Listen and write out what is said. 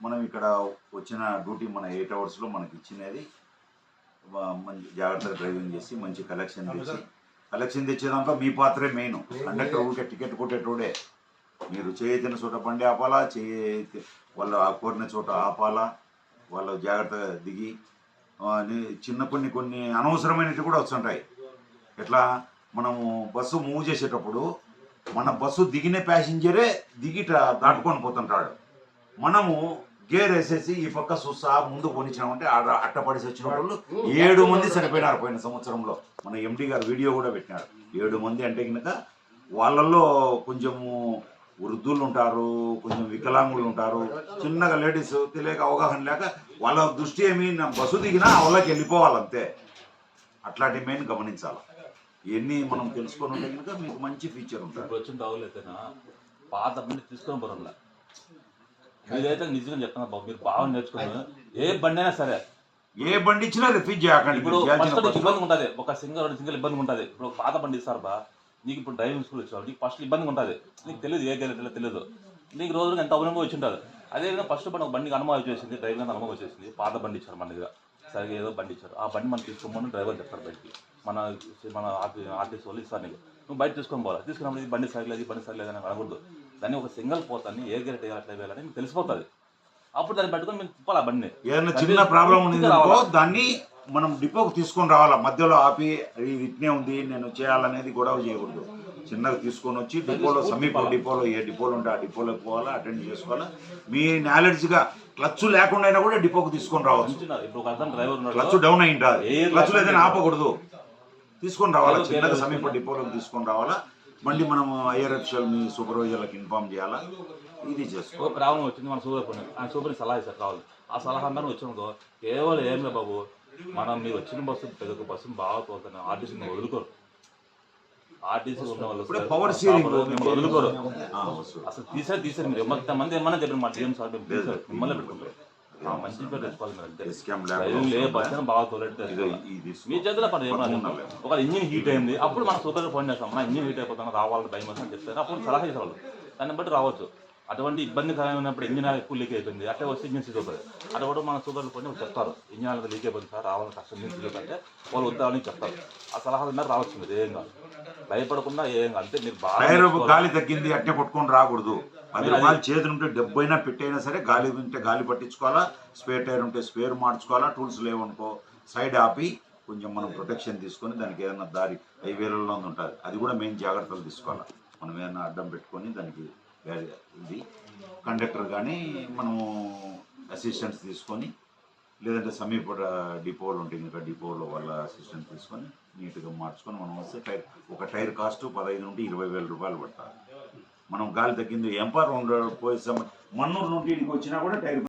మనం ఇక్కడ వచ్చిన డ్యూటీ మన ఎయిట్ అవర్స్లో మనకి ఇచ్చినది. మంచి జాగ్రత్తగా డ్రైవింగ్ చేసి మంచి కలెక్షన్ తెచ్చి కలెక్షన్ తెచ్చేదాంట్లో మీ పాత్రే మెయిన్ కండక్టర్ ఊరికే టికెట్ కొట్టేటోడే మీరు చేయతిన చోట బండి ఆపాలా చేయ వాళ్ళు ఆ కోరిన చోట ఆపాలా వాళ్ళు జాగ్రత్తగా దిగి చిన్న కొన్ని కొన్ని అనవసరమైనవి కూడా వస్తుంటాయి. ఎట్లా? మనము బస్సు మూవ్ చేసేటప్పుడు మన బస్సు దిగిన ప్యాసింజరే దిగి ఇట్లా దాటుకొని పోతుంటాడు. మనము గేర్ వేసేసి ఈ పక్క చూస్తా ముందు పోనిచ్చినామంటే ఆడ అట్టపడిసి వచ్చిన వాళ్ళు ఏడు మంది చనిపోయినారు పోయిన సంవత్సరంలో. మన ఎండి గారు వీడియో కూడా పెట్టినారు. ఏడు మంది అంటే కనుక వాళ్ళల్లో కొంచెము వృద్ధులు ఉంటారు కొంచెం వికలాంగులు ఉంటారు. చిన్నగా లేడీస్ తెలియక అవగాహన లేక వాళ్ళ దృష్టి ఏమి నా బస్సు దిగినా వాళ్ళకి వెళ్ళిపోవాలంతే. అట్లాంటి మెయిన్ గమనించాలి. ఇవన్నీ మనం తెలుసుకొని ఉంటే కనుక మీకు మంచి ఫీచర్ ఉంటుంది వచ్చిన పాత తీసుకొని పోరంలా మీరైతే నిజంగా చెప్తున్నా బాబు మీరు బాగా నేర్చుకుని ఏ బండి అయినా సరే. ఏ బండి ఇచ్చినా రిపీట్ చేయకండి ఇప్పుడు ఫస్ట్. ఇబ్బంది ఉంటుంది. ఒక సింగల్ రెండు సింగల్ ఇబ్బంది ఉంటుంది. ఇప్పుడు పాత బండి ఇస్తారు బా నీకు ఇప్పుడు డ్రైవింగ్ స్కూల్ వచ్చావు. నీకు ఫస్ట్ ఇబ్బంది ఉంటుంది. నీకు తెలియదు ఏ గేర్ తెలియదు నీకు రోజు ఎంత అనుభవం వచ్చి ఉంటుంది. అదేవిధంగా ఫస్ట్ బండి ఒక బండికి అనుభవం వచ్చేసింది డ్రైవింగ్ అంత అనుభవం వచ్చేసింది. పాత బండి ఇచ్చారు మన దగ్గర. సరిగా ఏదో బండి ఇచ్చారు. ఆ బండి మనం తీసుకోమని డ్రైవర్ చెప్తారు బయటికి. మన మన ఆర్టీసీ వాళ్ళు ఇస్తారు నీకు. నువ్వు బయట తీసుకొని పోవాలి. తీసుకున్నప్పుడు ఇది బండి ఈ బండి సరిలేదు అని అనకూడదు. దాన్ని ఒక సింగల్ పోతాన్ని ఏ గేర్ ఎట్లా వేయాలని మీకు తెలిసిపోతుంది. అప్పుడు దాన్ని పెట్టుకొని మేము తిప్పాలి ఆ బండిని. ఏదైనా చిన్న ప్రాబ్లం ఉంది దాన్ని మనం డిపోకి తీసుకొని రావాలా. మధ్యలో ఆపి ఇది ఇట్నే ఉంది నేను చేయాలనేది గొడవ చేయకూడదు. చిన్నగా తీసుకొని వచ్చి డిపోలో సమీప డిపోలో ఏ డిపోలు ఉంటే ఆ డిపోలోకి పోవాలా అటెండ్ చేసుకోవాలా? మీ నాలెడ్జ్గా క్లచ్ లేకుండా కూడా డిపోకి తీసుకొని రావచ్చు. క్లచ్ డౌన్ అయి ఉంటుంది క్లచ్ లేదని ఆపకూడదు. తీసుకొని రావాలా. చిన్నగా సమీప డిపోలోకి తీసుకొని రావాలా. బండి మనం ఐఆర్ అఫీషియల్ మీ సూపర్వైజర్లకు ఇన్ఫార్మ్ చేయాలా. ఇది చేసుకో. ప్రాబ్లం వచ్చింది మన సూపర్ ఆయన సూపర్ సలహా ఇస్తారు రావాలి ఆ సలహా అందరం వచ్చినకో కేవలం ఏం లేదు బాబు. మనం మీరు వచ్చిన బస్సు పెద్ద ఒక బస్సును బాగా తోలుతాను ఆర్టీసీని వదులుకోరు. ఆర్టీసీ ఉన్న వాళ్ళు. పవర్ షేరింగ్ వదులుకోరు. అసలు తీసారు తీసారు మీరు. ఎంత మంది ఏమన్నా చెప్పారు మా టీఎం సార్ మిమ్మల్ని పెట్టుకుంటారు. మంచి పేరు తెచ్చుకోవాలి మీరు బాగా. మీ చేతిలో పని ఏమన్నా. ఒక ఇంజిన్ హీట్ అయింది అప్పుడు మన సూపర్ ఫోన్ చేస్తాం మన ఇంజిన్ హీట్ అయిపోతాం రావాలి భయం అని చెప్తారు. అప్పుడు సలహా చేసేవాళ్ళు దాన్ని బట్టి రావచ్చు. అటువంటి ఇబ్బందికరమైనప్పుడు ఇంజిన్ ఆయిల్ ఎక్కువ లీక్ అయిపోయింది. అట్లే వస్తే ఇంజిన్ సీజ్ అవుతుంది. అటువంటి మన సూపర్ ఫోన్ చెప్తారు. ఇంజిన్ ఆయిల్ లీక్ అయిపోయింది సార్ రావాలి కష్టం ఇంజిన్ సీజ్ అంటే వాళ్ళు వద్దామని చెప్తారు. ఆ సలహా ఉన్నారు రావచ్చు మీరు ఏం కాదు. భయపడకుండా ఏం కాదు. అంటే మీరు బాగా. గాలి తగ్గింది అట్టే కొట్టుకొని రాకూడదు. పది అది- రూపాయలు చేతులు ఉంటే డెబ్బైనా పెట్టైనా సరే గాలి ఉంటే గాలి పట్టించుకోవాలా స్పేర్ టైర్ ఉంటే స్పేర్ మార్చుకోవాలా టూల్స్ లేవనుకో సైడ్ ఆపి కొంచెం మనం ప్రొటెక్షన్ తీసుకొని దానికి ఏదైనా దారి హైవేలలో ఉంటుంది అది కూడా మెయిన్ జాగ్రత్తలు తీసుకోవాలి. మనం ఏదైనా అడ్డం పెట్టుకొని దానికి ఇది కండక్టర్ కానీ మనము అసిస్టెంట్స్ తీసుకొని లేదంటే సమీప డిపోలు ఉంటాయి ఇంకా డిపోలో వాళ్ళ అసిస్టెంట్ తీసుకొని నీట్గా మార్చుకొని మనం వస్తే టైర్ ఒక టైర్ కాస్ట్ పదహైదు నుండి ఇరవై వేల రూపాయలు పడతారు. మనం గాలి తగ్గింది ఎంపర్ పోయి మన్నూరు నుండి ఇక్కడికి వచ్చినా కూడా టైర్